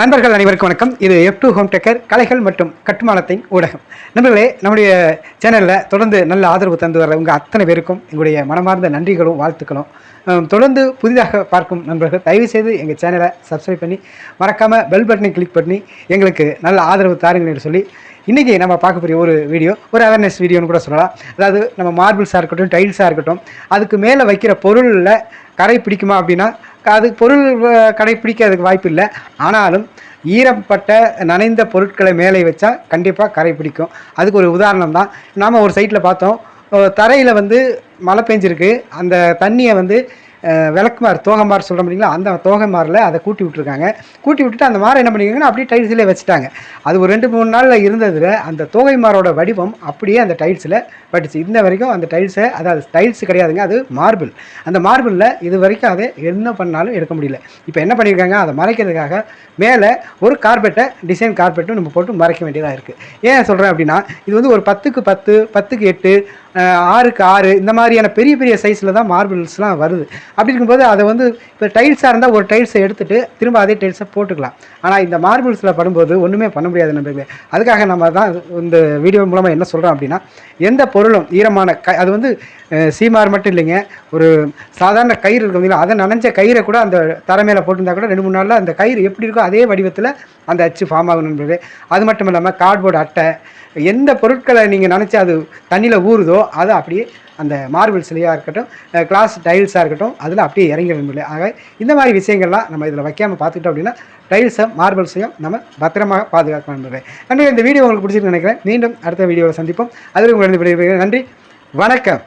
நண்பர்கள் அனைவருக்கும் வணக்கம். இது எஃப் டூ ஹோம் டெக்கர் கலைகள் மற்றும் கட்டுமானத்தின் ஊடகம். நண்பர்களே நம்முடைய சேனலில் தொடர்ந்து நல்ல ஆதரவு தந்து வர உங்கள் அத்தனை பேருக்கும் எங்களுடைய மனமார்ந்த நன்றிகளும் வாழ்த்துக்களும். தொடர்ந்து புதிதாக பார்க்கும் நண்பர்கள் தயவு செய்து எங்கள் சேனலை சப்ஸ்கிரைப் பண்ணி மறக்காமல் பெல் பட்டனை கிளிக் பண்ணி எங்களுக்கு நல்ல ஆதரவு தாருங்கள் என்று சொல்லி இன்றைக்கி நம்ம பார்க்கக்கூடிய ஒரு வீடியோ ஒரு அவேர்னஸ் வீடியோன்னு கூட சொல்லலாம். அதாவது நம்ம மார்பிள்ஸாக இருக்கட்டும் டைல்ஸாக இருக்கட்டும் அதுக்கு மேலே வைக்கிற பொருளில் கரை பிடிக்குமா அப்படின்னா அது பொருள் அஹ், கடை பிடிக்கிறதுக்கு வாய்ப்பு இல்லை. ஆனாலும் ஈரப்பட்ட நனைந்த பொருட்களை மேலே வச்சா கண்டிப்பாக கரை பிடிக்கும் அதுக்கு ஒரு உதாரணம் தான். நாம் ஒரு சைட்டில் பார்த்தோம். தரையில் வந்து மழை பெஞ்சிருக்கு. அந்த தண்ணியை வந்து விளக்குமாறு தோகமாறு சொல்கிறோம் இல்லைங்களா அந்த தோகமாரில் அதை கூட்டி விட்டுருக்காங்க. கூட்டி விட்டுட்டு அந்த மாரை என்ன பண்ணிருக்காங்கன்னா அப்படியே டைல்ஸில் வச்சுட்டாங்க. அது ஒரு ரெண்டு மூணு நாளில் இருந்ததில் அந்த தோகை மாறோட வடிவம் அப்படியே அந்த டைல்ஸில் பட்டுச்சு இந்த வரைக்கும் அந்த டைல்ஸை அதாவது டைல்ஸ் கிடையாதுங்க அது மார்பிள் அந்த மார்பிளில் இது வரைக்கும் அதை என்ன பண்ணாலும் எடுக்க முடியல. இப்போ என்ன பண்ணியிருக்காங்க அதை மறைக்கிறதுக்காக மேலே ஒரு கார்பெட்டை டிசைன் கார்பெட்டும் நம்ம போட்டு மறைக்க வேண்டியதாக இருக்குது ஏன் சொல்கிறேன் அப்படின்னா இது வந்து ஒரு பத்துக்கு பத்து பத்துக்கு எட்டு ஆறுக்கு ஆறு இந்த மாதிரியான பெரிய பெரிய சைஸில் தான் மார்பிள்ஸ்லாம் வருது. அப்படி இருக்கும்போது அதை வந்து இப்போ டைல்ஸாக இருந்தால் ஒரு டைல்ஸை எடுத்துகிட்டு திரும்ப அதே டைல்ஸை போட்டுக்கலாம். ஆனால் இந்த மார்பிள்ஸில் படும்போது ஒன்றுமே பண்ண முடியாது நண்பர்களே. அதுக்காக நம்ம தான் இந்த வீடியோ மூலமாக என்ன சொல்கிறோம் அப்படின்னா எந்த பொருளும் ஈரமான க அது வந்து சீமார் மட்டும் இல்லைங்க. ஒரு சாதாரண கயிறு இருக்கும் இல்லைங்களா? அதை நனைஞ்ச கயிறை கூட அந்த தரை போட்டிருந்தா கூட ரெண்டு மூணு நாளில் அந்த கயிறு எப்படி இருக்கோ அதே வடிவத்தில் அந்த அச்சு ஃபார்ம் ஆகும் நண்பர்களே. அது மட்டும் இல்லாமல் கார்ட்போர்டு அட்டை எந்த பொருட்களை நீங்கள் நினச்சி அது தண்ணியில் ஊறுதோ அது அப்படியே அந்த மார்பிள் சிலையாக இருக்கட்டும் கிளாஸ் டைல்ஸாக இருக்கட்டும் அதில் அப்படியே இறங்கிடும் இல்லை ஆக இந்த மாதிரி விஷயங்கள்லாம் நம்ம இதில் வைக்காமல் பார்த்துக்கிட்டோம் அப்படின்னா டைல்ஸை மார்பிள்ஸையும் நம்ம பத்திரமாக பாதுகாக்கணும் நண்பர்களே நன்றி இந்த வீடியோ உங்களுக்கு பிடிச்சிருக்கு நினைக்கிறேன். மீண்டும் அடுத்த வீடியோவில் சந்திப்போம். அதுவரை உங்களுக்கு நன்றி வணக்கம்.